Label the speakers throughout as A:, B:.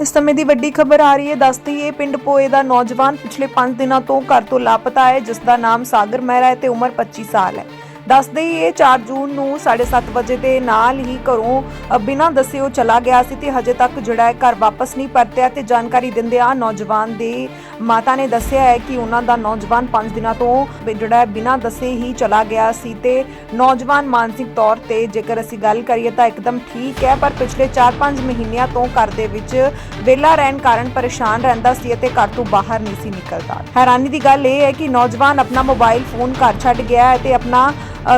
A: ਇਸ ਸਮੇਂ ਦੀ ਵੱਡੀ ਖਬਰ ਆ ਰਹੀ ਹੈ। ਦੱਸਦੀ ਹੈ ਪਿੰਡ ਪੋਏ ਦਾ ਨੌਜਵਾਨ ਪਿਛਲੇ 5 ਦਿਨਾਂ ਤੋਂ ਘਰ ਤੋਂ ਲਾਪਤਾ ਹੈ ਜਿਸ ਦਾ ਨਾਮ ਸਾਗਰ ਮਹਿਰਾ ਹੈ ਤੇ ਉਮਰ 25 ਸਾਲ ਹੈ। ਦੱਸ ਹੀ ਇਹ 4 ਜੂਨ ਨੂੰ 7:30 ਵਜੇ ਦੇ ਨਾਲ ਹੀ ਘਰੋਂ ਬਿਨਾਂ ਦੱਸੇ ਉਹ ਚਲਾ ਗਿਆ ਸੀ ਤੇ ਹਜੇ ਤੱਕ ਜਿਹੜਾ ਹੈ ਘਰ ਵਾਪਸ ਨਹੀਂ ਪਰਤਿਆ ਤੇ ਜਾਣਕਾਰੀ ਦਿੰਦਿਆਂ ਨੌਜਵਾਨ ਦੇ ਮਾਤਾ ਨੇ ਦੱਸਿਆ ਹੈ ਕਿ ਉਹਨਾਂ ਦਾ ਨੌਜਵਾਨ 5 ਦਿਨਾਂ ਤੋਂ ਜਿਹੜਾ ਹੈ ਬਿਨਾਂ ਦੱਸੇ ਹੀ ਚਲਾ ਗਿਆ ਸੀ ਤੇ ਨੌਜਵਾਨ ਮਾਨਸਿਕ ਤੌਰ ਤੇ ਜੇਕਰ ਅਸੀਂ ਗੱਲ ਕਰੀਏ ਤਾਂ ਇੱਕਦਮ ਠੀਕ ਹੈ, ਪਰ ਪਿਛਲੇ 4-5 ਮਹੀਨਿਆਂ ਤੋਂ ਘਰ ਦੇ ਵਿੱਚ ਵਿਹਲਾ ਰਹਿਣ ਕਾਰਨ ਪਰੇਸ਼ਾਨ ਰਹਿੰਦਾ ਸੀ ਅਤੇ ਘਰ ਤੋਂ ਬਾਹਰ ਨਹੀਂ ਸੀ ਨਿਕਲਦਾ। ਹੈਰਾਨੀ ਦੀ ਗੱਲ ਇਹ ਹੈ ਕਿ ਨੌਜਵਾਨ ਆਪਣਾ ਮੋਬਾਈਲ ਫੋਨ ਘਰ ਛੱਡ ਗਿਆ ਹੈ ਤੇ ਆਪਣਾ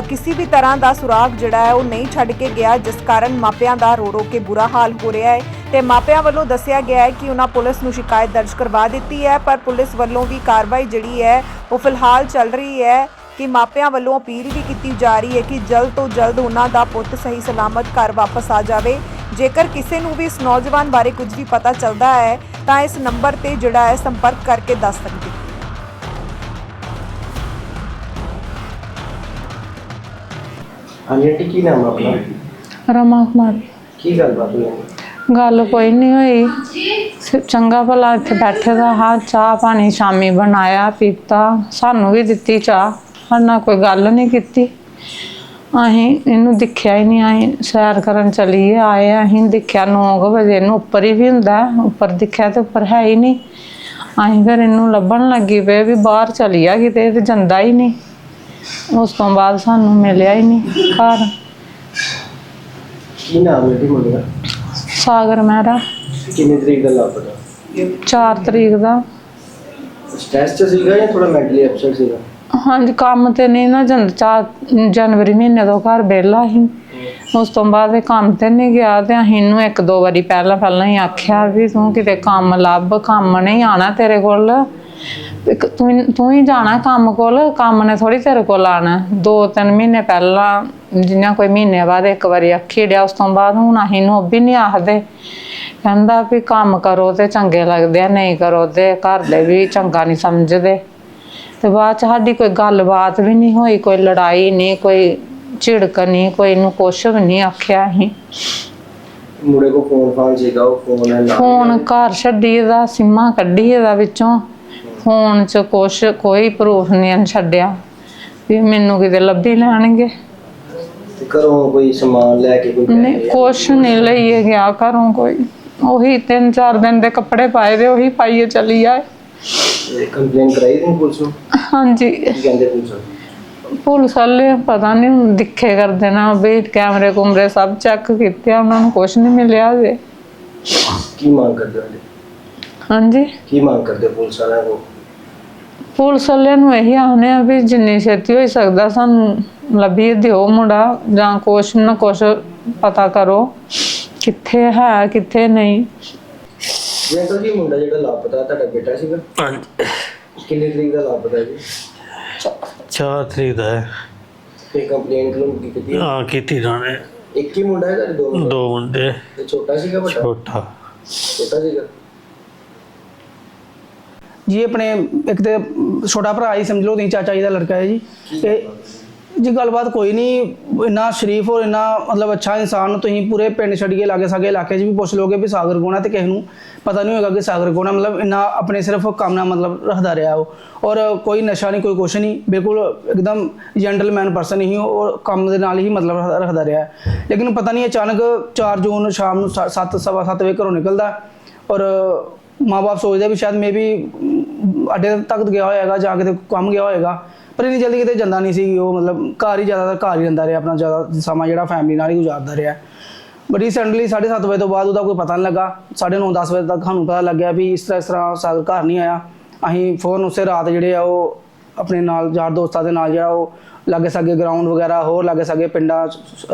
A: ਕਿਸੇ ਵੀ ਤਰ੍ਹਾਂ ਦਾ ਸੁਰਾਗ ਜਿਹੜਾ ਹੈ, ਉਹ ਨਹੀਂ ਛੱਡ ਕੇ ਗਿਆ, ਜਿਸ ਕਾਰਨ ਮਾਪਿਆਂ ਦਾ ਰੋ ਰੋ ਕੇ ਬੁਰਾ ਹਾਲ ਹੋ ਰਿਹਾ ਹੈ। ਤੇ ਮਾਪਿਆਂ ਵੱਲੋਂ ਦੱਸਿਆ ਗਿਆ ਹੈ ਕਿ ਉਹਨਾਂ ਪੁਲਿਸ ਨੂੰ ਸ਼ਿਕਾਇਤ ਦਰਜ ਕਰਵਾ ਦਿੱਤੀ ਹੈ, ਪਰ ਪੁਲਿਸ ਵੱਲੋਂ ਵੀ ਕਾਰਵਾਈ ਜਿਹੜੀ ਹੈ, ਉਹ ਫਿਲਹਾਲ ਚੱਲ ਰਹੀ ਹੈ ਕਿ ਮਾਪਿਆਂ ਵੱਲੋਂ ਅਪੀਲ ਵੀ ਕੀਤੀ ਜਾ ਰਹੀ ਹੈ ਕਿ ਜਲਦ ਤੋਂ ਜਲਦ ਉਹਨਾਂ ਦਾ ਪੁੱਤ ਸਹੀ ਸਲਾਮਤ ਘਰ ਵਾਪਸ ਆ ਜਾਵੇ। ਜੇਕਰ ਕਿਸੇ ਨੂੰ ਵੀ ਇਸ ਨੌਜਵਾਨ ਬਾਰੇ ਕੁਝ ਵੀ ਪਤਾ ਚੱਲਦਾ ਹੈ, ਤਾਂ ਇਸ ਨੰਬਰ ਤੇ ਜਿਹੜਾ ਹੈ ਸੰਪਰਕ ਕਰਕੇ ਦੱਸ ਸਕਦੇ
B: ਹਾਂਜੀ ਆਂਟੀ ਕੀ ਨਾਮ ਆ ਆਪਣਾ?
C: ਰਮਾ ਕੁਮਾਰ।
B: ਕੀ ਗੱਲਬਾਤ ਹੋਈ?
C: ਗੱਲ ਕੋਈ ਨਹੀਂ ਹੋਈ। ਚੰਗਾ ਭਲਾ ਇੱਥੇ ਬੈਠੇ ਦਾ ਹਾਂ ਚਾਹ ਪਾਣੀ ਸ਼ਾਮੀ ਬਣਾਇਆ ਪੀਤਾ ਸਾਨੂੰ ਵੀ ਦਿੱਤੀ ਚਾਹ ਪਰ ਨਾ ਕੋਈ ਗੱਲ ਨਹੀਂ ਕੀਤੀ। ਅਸੀਂ ਇਹਨੂੰ ਦਿਖਿਆ ਹੀ ਨਹੀਂ ਅਸੀਂ ਸੈਰ ਕਰਨ ਚਲੀਏ ਆਏ ਅਸੀਂ ਦੇਖਿਆ 9 ਵਜੇ ਇਹਨੂੰ ਉੱਪਰ ਹੀ ਵੀ ਹੁੰਦਾ ਉੱਪਰ ਦਿਖਿਆ ਤੇ ਉੱਪਰ ਹੈ ਹੀ ਨਹੀਂ ਅਸੀਂ ਫਿਰ ਇਹਨੂੰ ਲੱਭਣ ਲੱਗੀ ਪਏ ਵੀ ਬਾਹਰ ਚਲੀ ਆ ਕਿਤੇ ਤੇ ਜਾਂਦਾ ਹੀ ਨਹੀਂ ਉਸ ਤੋਂ ਬਾਅਦ ਸਾਨੂੰ ਮਿਲਿਆ ਹੀ ਨਹੀਂ ਘਰ।
B: ਕੀ ਨਾਮ ਹੈ ਜੀ ਮੁੰਡੇ ਦਾ?
C: ਸਾਗਰ ਮਹਿਰਾ।
B: ਕਿੰਨੀ ਤਰੀਕ ਦਾ ਲਾਪਤਾ
C: 4 ਤਰੀਕ ਦਾ।
B: ਸਟ੍ਰੈਸ ਚ ਸੀਗਾ ਜਾਂ ਥੋੜਾ ਮੈਂਟਲੀ ਅਪਸੈਟ ਸੀਗਾ?
C: ਹਾਂਜੀ ਕੰਮ ਤੇ ਨਹੀਂ ਨਾ ਜਨ ਚਾ ਜਨਵਰੀ ਮਹੀਨੇ ਤੋਂ ਘਰ ਵਿਹਲਾ ਸੀ। ਉਸ ਤੋਂ ਬਾਅਦ ਇਹ ਕੰਮ ਤੇ ਨਹੀਂ ਗਿਆ ਤੇ ਅਸੀਂ ਇਹਨੂੰ ਇੱਕ ਦੋ ਵਾਰੀ ਪਹਿਲਾਂ ਪਹਿਲਾਂ ਹੀ ਆਖਿਆ ਵੀ ਤੂੰ ਕਿਤੇ ਕੰਮ ਲੱਭ ਕੰਮ ਨਹੀਂ ਆਣਾ ਤੇਰੇ ਕੋਲ। ਇੱਕ ਤੂੰ ਤੂੰ ਹੀ ਜਾਣਾ ਕੰਮ ਕੋਲ ਕੰਮ ਨੇ ਥੋੜੀ ਤੇਰੇ ਕੋਲ ਆਣਾ ਦੋ ਤਿੰਨ ਮਹੀਨੇ ਪਹਿਲਾਂ ਜਿੰਨਾ ਕੋਈ ਮਹੀਨੇ ਬਾਅਦ ਇੱਕ ਵਾਰੀ ਆਖੀ ਡਿਆ ਉਸ ਤੋਂ ਬਾਅਦ ਹੁਣ ਅਸੀਂ ਉਹ ਵੀ ਨਹੀਂ ਆਖਦੇ। ਕਹਿੰਦਾ ਵੀ ਕੰਮ ਕਰੋ ਤੇ ਚੰਗੇ ਲੱਗਦੇ ਆ ਨਹੀਂ ਕਰੋ ਤੇ ਘਰ ਦੇ ਵੀ ਚੰਗਾ ਨਹੀਂ ਸਮਝਦੇ। ਤੇ ਬਾਅਦ ਚ ਸਾਡੀ ਕੋਈ ਗੱਲਬਾਤ ਵੀ ਨਹੀਂ ਹੋਈ ਕੋਈ ਲੜਾਈ ਨਹੀਂ ਕੋਈ ਝਿੜਕ ਨਹੀਂ ਕੋਈ ਨੂੰ ਕੁਛ ਵੀ ਨਹੀਂ ਆਖਿਆ ਅਸੀਂ।
B: ਮੁੰਡੇ ਕੋ ਫੋਨ ਫਾਨ ਸੀਗਾ ਉਹ ਫੋਨ ਹੈ
C: ਫੋਨ ਘਰ ਛੱਡੀ ਦਾ ਸਿੰਮਾ ਕੱਢੀ ਇਹਦਾ ਵਿੱਚੋਂ। ਫੋਨ ਚ ਕੁਛ ਕੋਈ ਪ੍ਰੂਫ ਨਹੀਂ ਛੱਡਿਆ ਵੀ ਮੈਨੂੰ ਕਿਤੇ ਲੱਭੀ ਲੈਣਗੇ।
B: ਤੇ ਘਰੋਂ ਕੋਈ ਸਮਾਨ ਲੈ ਕੇ ਕੋਈ
C: ਨਹੀਂ ਕੁਛ ਨਹੀਂ ਲਈਏ ਗਿਆ ਘਰੋਂ ਕੋਈ। ਉਹੀ ਤਿੰਨ ਚਾਰ ਦਿਨ ਦੇ ਕੱਪੜੇ ਪਾਏ ਦੇ ਉਹੀ ਪਾਈਏ ਚਲੀ ਆਏ।
B: ਕੰਪਲੇਨ ਕਰਾਈ ਤੁਸੀਂ ਪੁਲਿਸ ਨੂੰ?
C: ਹਾਂਜੀ।
B: ਕੀ ਕਹਿੰਦੇ ਪੁਲਿਸ ਵਾਲੇ?
C: ਪੁਲਿਸ ਵਾਲੇ ਪਤਾ ਨਹੀਂ ਹੁਣ ਦਿਖੇ ਕਰਦੇ ਨਾ ਵੀ ਕੈਮਰੇ ਕੁਮਰੇ ਸਭ ਚੈੱਕ ਕੀਤੇ ਆ, ਉਹਨਾਂ ਨੂੰ ਕੁਝ ਨਹੀਂ ਮਿਲਿਆ ਜੇ
B: ਕੀ ਮੰਗ ਕਰਦੇ ਹੋ?
C: ਹਾਂਜੀ।
B: ਕੀ ਮੰਗ ਕਰਦੇ ਹੋ ਪੁਲਿਸ ਵਾਲਿਆਂ ਕੋ
C: ਪੁਲਿਸ ਵਾਲਿਆਂ ਨੂੰ ਇਹੀ ਆਖਦੇ ਆ ਵੀ ਜਿੰਨੀ ਛੇਤੀ ਹੋ ਸਕਦਾ ਸਾਨੂੰ ਲੱਭੀ ਦਿਓ ਮੁੰਡਾ ਜਾਂ ਕੁਛ ਨਾ ਕੁਛ ਪਤਾ ਕਰੋ ਕਿੱਥੇ ਹੈ ਕਿੱਥੇ ਨਹੀਂ।
B: ਜੀ ਅੰਕਲ ਜੀ ਮੁੰਡਾ ਜਿਹੜਾ ਲਾਪਤਾ ਤੁਹਾਡਾ ਬੇਟਾ ਸੀਗਾ?
D: ਹਾਂਜੀ।
B: ਕਿੰਨੀ ਤਰੀਕ ਦਾ ਲਾਪਤਾ ਜੀ?
D: ਚਾਰ ਤਰੀਕ ਦਾ ਹੈ।
B: ਤੇ ਕੰਪਲੇਨ ਕਿਉਂ ਕੀ ਕੀਤੀ
D: ਆ ਕੀਤੀ ਜਾਣੇ
B: ਇੱਕ ਹੀ ਮੁੰਡਾ ਹੈ ਤੁਹਾਡੇ ਦੋ ਮੁੰਡੇ?
D: ਦੋ ਮੁੰਡੇ।
B: ਤੇ ਛੋਟਾ ਸੀਗਾ ਵੱਡਾ?
D: ਛੋਟਾ।
B: ਛੋਟਾ ਸੀਗਾ?
E: ਜੀ ਆਪਣੇ ਇੱਕ ਤੇ ਛੋਟਾ ਭਰਾ ਹੀ ਸਮਝ ਲਓ ਤੁਸੀਂ ਚਾਚਾ ਜੀ ਦਾ ਲੜਕਾ ਹੈ ਜੀ। ਤੇ ਜੀ ਗੱਲਬਾਤ ਕੋਈ ਨਹੀਂ ਇੰਨਾ ਸ਼ਰੀਫ ਔਰ ਇੰਨਾ ਮਤਲਬ ਅੱਛਾ ਇਨਸਾਨ ਨੂੰ ਤੁਸੀਂ ਪੂਰੇ ਪਿੰਡ ਛੱਡ ਕੇ ਲਾਗੇ ਸਾਗੇ ਇਲਾਕੇ 'ਚ ਵੀ ਪੁੱਛ ਲੋਗੇ ਵੀ ਸਾਗਰ ਕੌਣ ਤੇ ਕਿਸੇ ਨੂੰ ਪਤਾ ਨਹੀਂ ਹੋਏਗਾ ਕਿ ਸਾਗਰ ਕੌਣ ਮਤਲਬ ਇੰਨਾ ਆਪਣੇ ਸਿਰਫ ਕੰਮ ਨਾਲ ਮਤਲਬ ਰੱਖਦਾ ਰਿਹਾ ਉਹ। ਔਰ ਕੋਈ ਨਸ਼ਾ ਨਹੀਂ ਕੋਈ ਕੁਛ ਨਹੀਂ ਬਿਲਕੁਲ ਇੱਕਦਮ ਜੈਂਟਲਮੈਨ ਪਰਸਨ ਹੀ ਉਹ ਕੰਮ ਦੇ ਨਾਲ ਹੀ ਮਤਲਬ ਰੱਖ- ਰੱਖਦਾ ਰਿਹਾ। ਲੇਕਿਨ ਪਤਾ ਨਹੀਂ ਅਚਾਨਕ 4 ਜੂਨ ਸ਼ਾਮ ਨੂੰ 7 ਸਵਾ ਸੱਤ ਵਜੇ ਘਰੋਂ ਨਿਕਲਦਾ ਔਰ ਮਾਪੇ ਸੋਚਦੇ ਵੀ ਸ਼ਾਇਦ ਮੇਬੀ ਅੱਡੇ ਤੱਕ ਗਿਆ ਹੋਏਗਾ ਜਾਂ ਕਿਤੇ ਕੰਮ ਗਿਆ ਹੋਏਗਾ ਪਰ ਇੰਨੀ ਜਲਦੀ ਕਿਤੇ ਜਾਂਦਾ ਨਹੀਂ ਸੀ, ਉਹ ਮਤਲਬ ਘਰ ਹੀ ਜ਼ਿਆਦਾਤਰ ਘਰ ਹੀ ਰਹਿੰਦਾ ਰਿਹਾ, ਆਪਣਾ ਜ਼ਿਆਦਾ ਸਮਾਂ ਜਿਹੜਾ ਫੈਮਿਲੀ ਨਾਲ ਹੀ ਗੁਜ਼ਾਰਦਾ ਰਿਹਾ। ਬਟ ਰੀਸੈਂਟਲੀ 7:30 ਵਜੇ ਤੋਂ ਬਾਅਦ ਉਹਦਾ ਕੋਈ ਪਤਾ ਨਹੀਂ ਲੱਗਾ 9:30 10 ਵਜੇ ਤੱਕ ਸਾਨੂੰ ਪਤਾ ਲੱਗਿਆ ਵੀ ਇਸ ਤਰ੍ਹਾਂ ਇਸ ਤਰ੍ਹਾਂ ਸਾਗਰ ਘਰ ਨਹੀਂ ਆਇਆ। ਅਸੀਂ ਫੋਨ ਉਸੇ ਰਾਤ ਜਿਹੜੇ ਆ ਉਹ ਆਪਣੇ ਨਾਲ ਯਾਰ ਦੋਸਤਾਂ ਦੇ ਨਾਲ ਜਿਹੜਾ ਉਹ ਲਾਗੇ ਸਾਗੇ ਗਰਾਊਂਡ ਵਗੈਰਾ, ਹੋਰ ਲਾਗੇ ਸਾਗੇ ਪਿੰਡਾਂ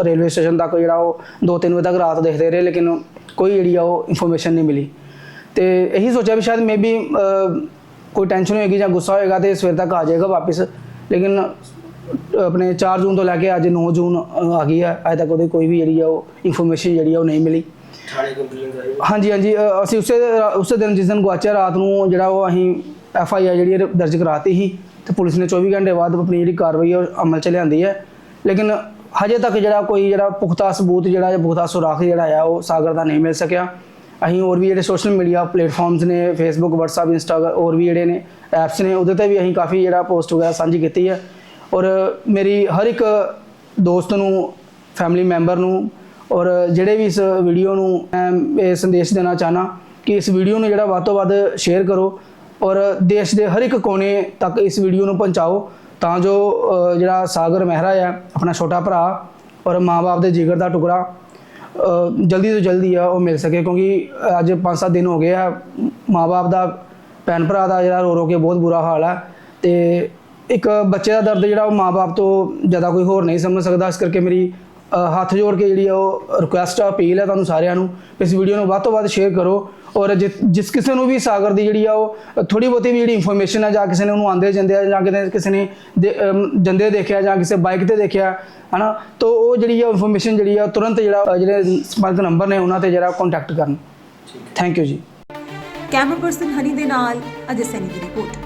E: ਰੇਲਵੇ ਸਟੇਸ਼ਨ ਤੱਕ ਜਿਹੜਾ ਉਹ 2-3 ਵਜੇ ਤੱਕ ਰਾਤ ਦੇਖਦੇ ਰਹੇ, ਲੇਕਿਨ ਕੋਈ ਜਿਹੜੀ ਆ ਉਹ ਇਨਫੋਰਮੇਸ਼ਨ ਨਹੀਂ ਮਿਲੀ। ਤੇ ਇਹੀ ਸੋਚਿਆ ਵੀ ਸ਼ਾਇਦ ਮੇਬੀ ਕੋਈ ਟੈਨਸ਼ਨ ਹੋਏਗੀ ਜਾਂ ਗੁੱਸਾ ਹੋਏਗਾ ਤੇ ਸਵੇਰ ਤੱਕ ਆ ਜਾਏਗਾ ਵਾਪਸ। ਲੇਕਿਨ ਆਪਣੇ 4 ਜੂਨ ਤੋਂ ਲੈ ਕੇ ਅੱਜ 9 ਜੂਨ ਆ ਗਈ ਹੈ। ਅਜੇ ਤੱਕ ਉਹਦੀ ਕੋਈ ਵੀ ਜਿਹੜੀ ਆ ਉਹ ਇਨਫੋਰਮੇਸ਼ਨ ਜਿਹੜੀ ਆ ਉਹ ਨਹੀਂ ਮਿਲੀ। ਹਾਂਜੀ ਹਾਂਜੀ ਅਸੀਂ ਉਸੇ ਉਸੇ ਦਿਨ ਜਿਸ ਦਿਨ ਗੁਆਚਿਆ ਰਾਤ ਨੂੰ ਜਿਹੜਾ ਉਹ ਅਸੀਂ ਐਫ ਆਈ ਆਰ ਜਿਹੜੀ ਦਰਜ ਕਰਾਤੀ ਸੀ ਤੇ ਪੁਲਿਸ ਨੇ 24 ਘੰਟੇ ਬਾਅਦ ਆਪਣੀ ਜਿਹੜੀ ਕਾਰਵਾਈ ਉਹ ਅਮਲ ਚ ਲਿਆਂਦੀ ਹੈ। ਲੇਕਿਨ ਹਜੇ ਤੱਕ ਜਿਹੜਾ ਕੋਈ ਜਿਹੜਾ ਪੁਖਤਾ ਸਬੂਤ ਜਿਹੜਾ ਜਾਂ ਪੁਖਤਾ ਸੁਰਾਖ ਜਿਹੜਾ ਆ ਉਹ ਸਾਗਰ ਦਾ ਨਹੀਂ ਮਿਲ ਸਕਿਆ। ਅਸੀਂ ਹੋਰ ਵੀ ਜਿਹੜੇ ਸੋਸ਼ਲ ਮੀਡੀਆ ਪਲੇਟਫਾਰਮਸ ਨੇ ਫੇਸਬੁੱਕ WhatsApp ਇੰਸਟਾ ਹੋਰ ਵੀ ਜਿਹੜੇ ਨੇ ਐਪਸ ਨੇ, ਉਹਦੇ ਤੇ ਵੀ ਅਸੀਂ ਕਾਫੀ ਜਿਹੜਾ ਪੋਸਟ ਵਗੈਰਾ ਸਾਂਝੀ ਕੀਤੀ ਹੈ। ਔਰ ਮੇਰੀ ਹਰ ਇੱਕ ਦੋਸਤ ਨੂੰ ਫੈਮਿਲੀ ਮੈਂਬਰ ਨੂੰ ਔਰ ਜਿਹੜੇ ਵੀ ਇਸ ਵੀਡੀਓ ਨੂੰ ਮੈਂ ਇਹ ਸੰਦੇਸ਼ ਦੇਣਾ ਚਾਹਨਾ ਕਿ ਇਸ ਵੀਡੀਓ ਨੂੰ ਜਿਹੜਾ ਵੱਧ ਤੋਂ ਵੱਧ ਸ਼ੇਅਰ ਕਰੋ ਔਰ ਦੇਸ਼ ਦੇ ਹਰ ਇੱਕ ਕੋਨੇ ਤੱਕ ਇਸ ਵੀਡੀਓ ਨੂੰ ਪਹੁੰਚਾਓ ਤਾਂ ਜੋ ਜਿਹੜਾ ਸਾਗਰ ਮਹਿਰਾ ਹੈ ਆਪਣਾ ਛੋਟਾ ਭਰਾ ਔਰ ਮਾਂ-ਬਾਪ ਦੇ ਜਿਗਰ ਦਾ ਟੁਕੜਾ ਜਲਦੀ ਤੋਂ ਜਲਦੀ ਆ, ਉਹ ਮਿਲ ਸਕੇ ਕਿਉਂਕਿ ਅੱਜ 5-7 ਦਿਨ ਹੋ ਗਏ ਆ। ਮਾਂ-ਬਾਪ ਦਾ ਭੈਣ ਭਰਾ ਦਾ ਜਿਹੜਾ ਰੋ ਰੋ ਕੇ ਬਹੁਤ ਬੁਰਾ ਹਾਲ ਹੈ ਤੇ ਇੱਕ ਬੱਚੇ ਦਾ ਦਰਦ ਜਿਹੜਾ ਉਹ ਮਾਂ-ਬਾਪ ਤੋਂ ਜ਼ਿਆਦਾ ਕੋਈ ਹੋਰ ਨਹੀਂ ਸਮਝ ਸਕਦਾ। ਇਸ ਕਰਕੇ ਮੇਰੀ ਹੱਥ ਜੋੜ ਕੇ ਜਿਹੜੀ ਆ ਉਹ ਰਿਕੁਐਸਟ ਆ, ਅਪੀਲ ਹੈ ਤੁਹਾਨੂੰ ਸਾਰਿਆਂ ਨੂੰ। ਇਸ ਵੀਡੀਓ ਨੂੰ ਵੱਧ ਤੋਂ ਵੱਧ ਸ਼ੇਅਰ ਕਰੋ। ਔਰ ਜਿਸ ਕਿਸੇ ਨੂੰ ਵੀ ਸਾਗਰ ਦੀ ਜਿਹੜੀ ਆ ਉਹ ਥੋੜੀ ਬਹੁਤੀ ਵੀ ਜਿਹੜੀ ਇਨਫੋਰਮੇਸ਼ਨ ਹੈ ਜਾਂ ਕਿਸੇ ਨੇ ਉਹਨੂੰ ਆਂਦੇ ਜਾਂਦੇ ਆ ਜਾਂ ਕਿਤੇ ਕਿਸੇ ਨੇ ਜਾਂਦੇ ਦੇਖਿਆ ਜਾਂ ਕਿਸੇ ਬਾਈਕ ਤੇ ਦੇਖਿਆ ਹਨਾ ਤਾਂ ਉਹ ਜਿਹੜੀ ਆ ਇਨਫੋਰਮੇਸ਼ਨ ਜਿਹੜੀ ਆ ਤੁਰੰਤ ਜਿਹੜਾ ਜਿਹੜੇ ਸੰਬੰਧਿਤ ਨੰਬਰ ਨੇ ਉਹਨਾਂ ਤੇ ਜਿਹੜਾ ਕੰਟੈਕਟ ਕਰਨ। Thank you ji.
A: Camera person Honey ਦੇ ਨਾਲ ਅਜੇ ਸੈਨੀ ਦੀ ਰਿਪੋਰਟ